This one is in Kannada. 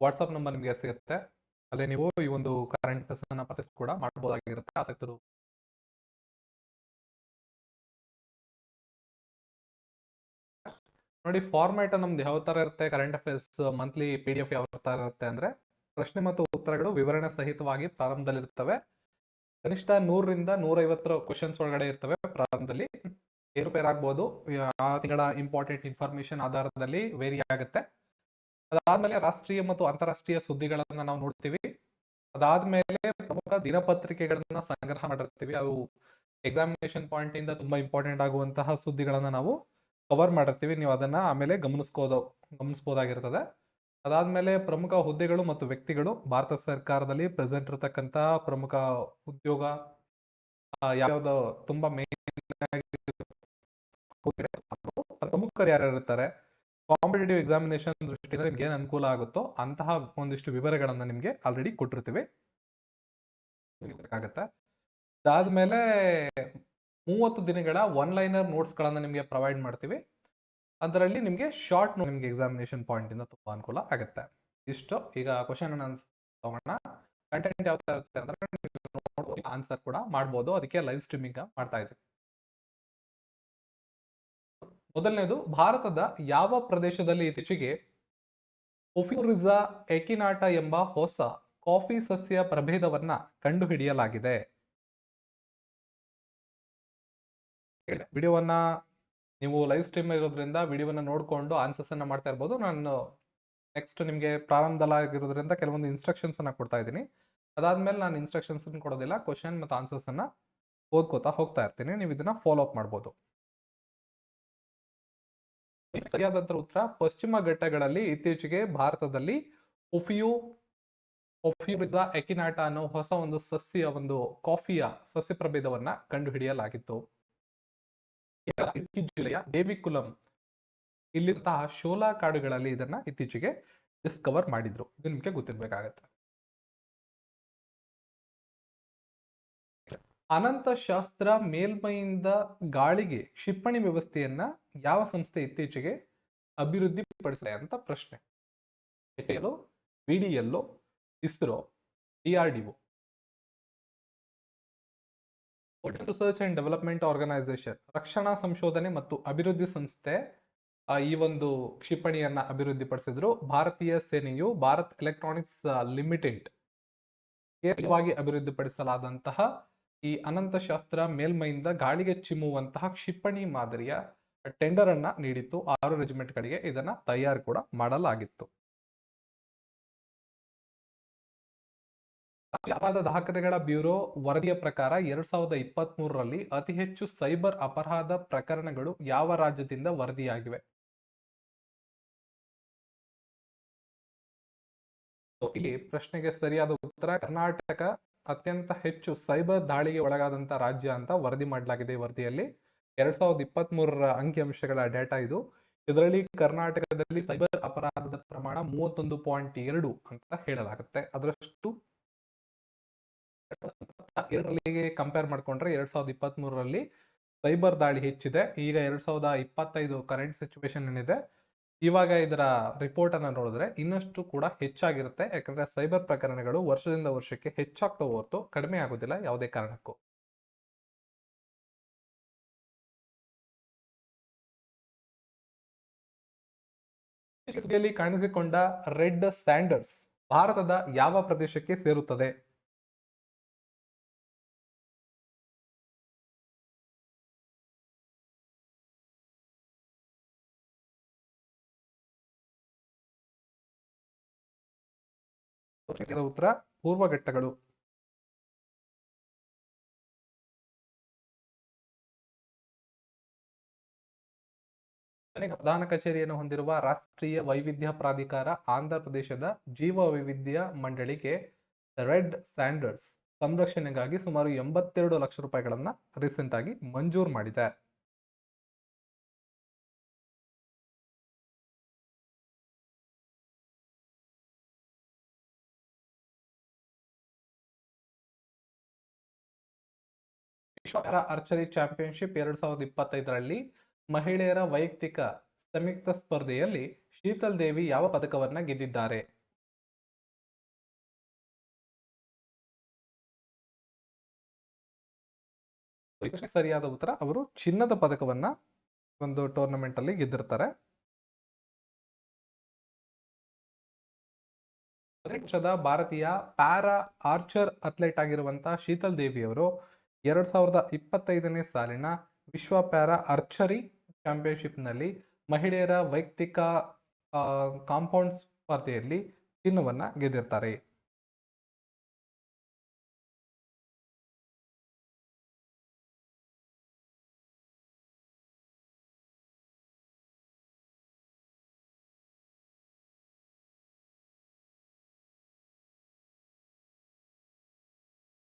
ವಾಟ್ಸಪ್ ನಂಬರ್ ನಿಮಗೆ ಸಿಗುತ್ತೆ. ಅಲ್ಲೇ ನೀವು ಈ ಒಂದು ಕರೆಂಟ್ ಅನ್ನ ಪರ್ಚೇಸ್ ಕೂಡ ಮಾಡಬಹುದಾಗಿರುತ್ತೆ ಆಸಕ್ತರು ನೋಡಿ ಫಾರ್ಮ್ಯಾಟ್ ನಮ್ದು ಯಾವ ತರ ಇರುತ್ತೆ? Current affairs monthly P D F ಯಾವ ತರ ಇರುತ್ತೆ ಅಂದ್ರೆ, ಪ್ರಶ್ನೆ ಮತ್ತು ಉತ್ತರಗಳು ವಿವರಣೆ ಸಹಿತವಾಗಿ ಪ್ರಾರಂಭದಲ್ಲಿ ಇರ್ತವೆ ಕನಿಷ್ಠ ನೂರರಿಂದ ನೂರೈವತ್ತರ ಕ್ವಶನ್ಸ್ ಒಳಗಡೆ ಇರ್ತವೆ ಪ್ರಾರಂಭದಲ್ಲಿ. ಏರುಪೇರಾಗ್ಬೋದು. ಆ ತಿಂಗಳ ಇಂಪಾರ್ಟೆಂಟ್ ಇನ್ಫಾರ್ಮೇಶನ್ ಆಧಾರದಲ್ಲಿ ವೇರಿ ಆಗುತ್ತೆ. ಅದಾದ್ಮೇಲೆ ರಾಷ್ಟ್ರೀಯ ಮತ್ತು ಅಂತಾರಾಷ್ಟ್ರೀಯ ಸುದ್ದಿಗಳನ್ನ ನಾವು ನೋಡ್ತೀವಿ. ಅದಾದ್ಮೇಲೆ ಪ್ರಮುಖ ದಿನಪತ್ರಿಕೆಗಳನ್ನ ಸಂಗ್ರಹ ಮಾಡಿರ್ತೀವಿ. ಅವು ಎಕ್ಸಾಮಿನೇಷನ್ ಪಾಯಿಂಟ್ ಇಂದ ತುಂಬಾ ಇಂಪಾರ್ಟೆಂಟ್ ಆಗುವಂತಹ ಸುದ್ದಿಗಳನ್ನ ನಾವು ಕವರ್ ಮಾಡಿರ್ತೀವಿ. ನೀವು ಅದನ್ನ ಆಮೇಲೆ ಗಮನಿಸ್ಕೋದು ಗಮನಿಸ್ಬೋದಾಗಿರ್ತದೆ. ಅದಾದ್ಮೇಲೆ ಪ್ರಮುಖ ಹುದ್ದೆಗಳು ಮತ್ತು ವ್ಯಕ್ತಿಗಳು, ಭಾರತ ಸರ್ಕಾರದಲ್ಲಿ ಪ್ರೆಸೆಂಟ್ ಇರತಕ್ಕಂತ ಪ್ರಮುಖ ಉದ್ಯೋಗ ಯಾವ್ದು ತುಂಬಾ ಮೇನ್ ಪ್ರಮುಖರು ಯಾರು ಇರ್ತಾರೆ? ಕಾಂಪಿಟೇಟಿವ್ ಎಕ್ಸಾಮಿನೇಷನ್ ದೃಷ್ಟಿಯಿಂದ ನಿಮ್ಗೆ ಏನು ಅನುಕೂಲ ಆಗುತ್ತೋ ಅಂತಹ ಒಂದಿಷ್ಟು ವಿವರಗಳನ್ನ ನಿಮ್ಗೆ ಆಲ್ರೆಡಿ ಕೊಟ್ಟಿರ್ತೀವಿ. ಆಗುತ್ತೆ ಅದಾದ್ಮೇಲೆ ಮೂವತ್ತು ದಿನಗಳ ಒನ್ ಲೈನರ್ ನೋಟ್ಸ್ ನಿಮಗೆ ಪ್ರೊವೈಡ್ ಮಾಡ್ತೀವಿ. ಅದರಲ್ಲಿ ನಿಮಗೆ ಶಾರ್ಟ್ ನಿಮಗೆ ಎಕ್ಸಾಮಿನೇಷನ್ ಪಾಯಿಂಟ್ ಇಂದ ತುಂಬಾ ಅನುಕೂಲ ಆಗುತ್ತೆ. ಇಷ್ಟು. ಈಗ ಕ್ವಶನ್ ತಗೋಣ ಕಂಟೆಂಟ್ ಯಾವ ತರ ಇರುತ್ತೆ ಅಂದರೆ ಆನ್ಸರ್ ಕೂಡ ಮಾಡ್ಬೋದು. ಅದಕ್ಕೆ ಲೈವ್ ಸ್ಟ್ರೀಮಿಂಗ್ ಮಾಡ್ತಾ ಇದ್ದೀವಿ. ಮೊದಲನೇದು, ಭಾರತದ ಯಾವ ಪ್ರದೇಶದಲ್ಲಿ ಇತ್ತೀಚೆಗೆ ಒಫಿರಿಜಾ ಎಕಿನಾಟ ಎಂಬ ಹೊಸ ಕಾಫಿ ಸಸ್ಯ ಪ್ರಭೇದವನ್ನ ಕಂಡುಹಿಡಿಯಲಾಗಿದೆ? ವಿಡಿಯೋವನ್ನ ನೀವು ಲೈವ್ ಸ್ಟ್ರೀಮ್ ಇರೋದ್ರಿಂದ ವಿಡಿಯೋವನ್ನ ನೋಡಿಕೊಂಡು ಆನ್ಸರ್ಸ್ ಅನ್ನ ಮಾಡ್ತಾ ಇರ್ಬೋದು. ನಾನು ನೆಕ್ಸ್ಟ್ ನಿಮಗೆ ಪ್ರಾರಂಭದಲ್ಲಾಗಿರೋದ್ರಿಂದ ಕೆಲವೊಂದು ಇನ್ಸ್ಟ್ರಕ್ಷನ್ಸ್ ಅನ್ನ ಕೊಡ್ತಾ ಇದ್ದೀನಿ. ಅದಾದ್ಮೇಲೆ ನಾನು ಇನ್ಸ್ಟ್ರಕ್ಷನ್ಸ್ ಕೊಡೋದಿಲ್ಲ ಕ್ವಶನ್ ಮತ್ತು ಆನ್ಸರ್ಸ್ ಅನ್ನ ಓದ್ಕೋತಾ ಹೋಗ್ತಾ ಇರ್ತೀನಿ. ನೀವು ಇದನ್ನ ಫಾಲೋ ಅಪ್ ಮಾಡ್ಬೋದು. ಸರಿಯಾದಂತ ಉತ್ತರ ಪಶ್ಚಿಮ ಘಟ್ಟಗಳಲ್ಲಿ ಇತ್ತೀಚೆಗೆ ಭಾರತದಲ್ಲಿ ಒಫಿಯು ಒಫಿಯುರಿಜಾ ಎಕಿನಾಟ ಅನ್ನೋ ಹೊಸ ಒಂದು ಸಸ್ಯ, ಒಂದು ಕಾಫಿಯ ಸಸ್ಯ ಪ್ರಭೇದವನ್ನ ಕಂಡುಹಿಡಿಯಲಾಗಿತ್ತು. ಜಿಲ್ಲೆಯ ದೇವಿಕುಲಂ ಇಲ್ಲಿರುವಂತಹ ಶೋಲಾ ಕಾಡುಗಳಲ್ಲಿ ಇದನ್ನ ಇತ್ತೀಚೆಗೆ ಡಿಸ್ಕವರ್ ಮಾಡಿದ್ರು. ಇದು ನಿಮ್ಗೆ ಗೊತ್ತಿರ್ಬೇಕಾಗತ್ತೆ. ಅನಂತ ಶಾಸ್ತ್ರ ಮೇಲ್ಮೈಯಿಂದ ಗಾಳಿಗೆ ಕ್ಷಿಪಣಿ ವ್ಯವಸ್ಥೆಯನ್ನ ಯಾವ ಸಂಸ್ಥೆ ಇತ್ತೀಚೆಗೆ ಅಭಿವೃದ್ಧಿ ಪಡಿಸಿದೆ ಅಂತ ಪ್ರಶ್ನೆ. VDLO, ISRO DRDO research and development organisation ರಕ್ಷಣಾ ಸಂಶೋಧನೆ ಮತ್ತು ಅಭಿವೃದ್ಧಿ ಸಂಸ್ಥೆ ಈ ಒಂದು ಕ್ಷಿಪಣಿಯನ್ನ ಅಭಿವೃದ್ಧಿಪಡಿಸಿದ್ರು. ಭಾರತೀಯ ಸೇನೆಯು ಭಾರತ್ ಎಲೆಕ್ಟ್ರಾನಿಕ್ಸ್ ಲಿಮಿಟೆಡ್ ವಾಗಿ ಅಭಿವೃದ್ಧಿಪಡಿಸಲಾದಂತಹ ಈ ಅನಂತಶಾಸ್ತ್ರ ಮೇಲ್ಮೈಯಿಂದ ಗಾಳಿಗೆ ಚಿಮ್ಮುವಂತಹ ಕ್ಷಿಪಣಿ ಮಾದರಿಯ ಟೆಂಡರ್ ಅನ್ನ ನೀಡಿತ್ತು. ಆರು ರೆಜಿಮೆಂಟ್ಗಳಿಗೆ ಇದನ್ನ ತಯಾರು ಕೂಡ ಮಾಡಲಾಗಿತ್ತು. ಅಪರಾಧ ದಾಖಲೆಗಳ ಬ್ಯೂರೋ ವರದಿಯ ಪ್ರಕಾರ ಎರಡ್ ಸಾವಿರದ ಇಪ್ಪತ್ತ್ ಮೂರರಲ್ಲಿ ಅತಿ ಹೆಚ್ಚು ಸೈಬರ್ ಅಪರಾಧ ಪ್ರಕರಣಗಳು ಯಾವ ರಾಜ್ಯದಿಂದ ವರದಿಯಾಗಿವೆ? ಇಲ್ಲಿ ಪ್ರಶ್ನೆಗೆ ಸರಿಯಾದ ಉತ್ತರ ಕರ್ನಾಟಕ ಅತ್ಯಂತ ಹೆಚ್ಚು ಸೈಬರ್ ದಾಳಿಗೆ ಒಳಗಾದಂತ ರಾಜ್ಯ ಅಂತ ವರದಿ ಮಾಡಲಾಗಿದೆ ವರದಿಯಲ್ಲಿ. ಎರಡ್ ಸಾವಿರದ ಇಪ್ಪತ್ತ್ ಮೂರರ ಅಂಕಿಅಂಶಗಳ ಡೇಟಾ ಇದು. ಇದರಲ್ಲಿ ಕರ್ನಾಟಕದಲ್ಲಿ ಸೈಬರ್ ಅಪರಾಧದ ಪ್ರಮಾಣ ಮೂವತ್ತೊಂದು ಪಾಯಿಂಟ್ ಎರಡು ಅಂತ ಹೇಳಲಾಗುತ್ತೆ. ಅದರಷ್ಟು ಎರಡರಲ್ಲಿಗೆ ಕಂಪೇರ್ ಮಾಡ್ಕೊಂಡ್ರೆ ಎರಡ್ ಸಾವಿರದ ಇಪ್ಪತ್ತ್ ಮೂರರಲ್ಲಿ ಸೈಬರ್ ದಾಳಿ ಹೆಚ್ಚಿದೆ. ಈಗ ಎರಡ್ ಸಾವಿರದ ಇಪ್ಪತ್ತೈದು ಕರೆಂಟ್ ಸಿಚುವೇಶನ್ ಏನಿದೆ ಇವಾಗ ಇದರ ರಿಪೋರ್ಟ್ ಅನ್ನ ನೋಡಿದ್ರೆ ಇನ್ನಷ್ಟು ಕೂಡ ಹೆಚ್ಚಾಗಿರುತ್ತೆ. ಯಾಕಂದ್ರೆ ಸೈಬರ್ ಪ್ರಕರಣಗಳು ವರ್ಷದಿಂದ ವರ್ಷಕ್ಕೆ ಹೆಚ್ಚಾಗ್ತಾ ಹೊರತು ಕಡಿಮೆ ಆಗೋದಿಲ್ಲ ಯಾವುದೇ ಕಾರಣಕ್ಕೂ. ಕಾಣಿಸಿಕೊಂಡ ರೆಡ್ ಸ್ಟ್ಯಾಂಡರ್ಡ್ಸ್ ಭಾರತದ ಯಾವ ಪ್ರದೇಶಕ್ಕೆ ಸೇರುತ್ತದೆ? ಉತ್ತರ ಪೂರ್ವ ಘಟ್ಟಗಳು ಪ್ರಧಾನ ಕಚೇರಿಯನ್ನು ಹೊಂದಿರುವ ರಾಷ್ಟ್ರೀಯ ವೈವಿಧ್ಯ ಪ್ರಾಧಿಕಾರ ಆಂಧ್ರ ಪ್ರದೇಶದ ಜೀವ ವೈವಿಧ್ಯ ಮಂಡಳಿಗೆ ರೆಡ್ ಸ್ಯಾಂಡರ್ಸ್ ಸಂರಕ್ಷಣೆಗಾಗಿ ಸುಮಾರು ಎಂಬತ್ತೆರಡು ಲಕ್ಷ ರೂಪಾಯಿಗಳನ್ನ ರೀಸೆಂಟ್ ಆಗಿ ಮಂಜೂರು ಮಾಡಿದೆ. ವಿಶ್ವ ಪ್ಯಾರಾ ಆರ್ಚರಿ ಚಾಂಪಿಯನ್ಶಿಪ್ ಎರಡ್ ಸಾವಿರದ ಇಪ್ಪತ್ತೈದರಲ್ಲಿ ಮಹಿಳೆಯರ ವೈಯಕ್ತಿಕ ಸಂಯುಕ್ತ ಸ್ಪರ್ಧೆಯಲ್ಲಿ ಶೀತಲ್ ದೇವಿ ಯಾವ ಪದಕವನ್ನ ಗೆದ್ದಿದ್ದಾರೆ? ಸರಿಯಾದ ಉತ್ತರ, ಅವರು ಚಿನ್ನದ ಪದಕವನ್ನ ಒಂದು ಟೂರ್ನಮೆಂಟ್ ಅಲ್ಲಿ ಗೆದ್ದಿರ್ತಾರೆ ಭಾರತೀಯ ಪ್ಯಾರಾ ಆರ್ಚರ್ ಅಥ್ಲೆಟ್ ಆಗಿರುವಂತಹ ಶೀತಲ್ ದೇವಿ ಅವರು ಎರಡ್ ಸಾವಿರದ ಇಪ್ಪತ್ತೈದನೇ ಸಾಲಿನ ವಿಶ್ವ ಪ್ಯಾರಾ ಅರ್ಚರಿ ಚಾಂಪಿಯನ್ಶಿಪ್ನಲ್ಲಿ ಮಹಿಳೆಯರ ವೈಯಕ್ತಿಕ ಕಾಂಪೌಂಡ್ ಸ್ಪರ್ಧೆಯಲ್ಲಿ ಚಿನ್ನವನ್ನು ಗೆದ್ದಿರ್ತಾರೆ.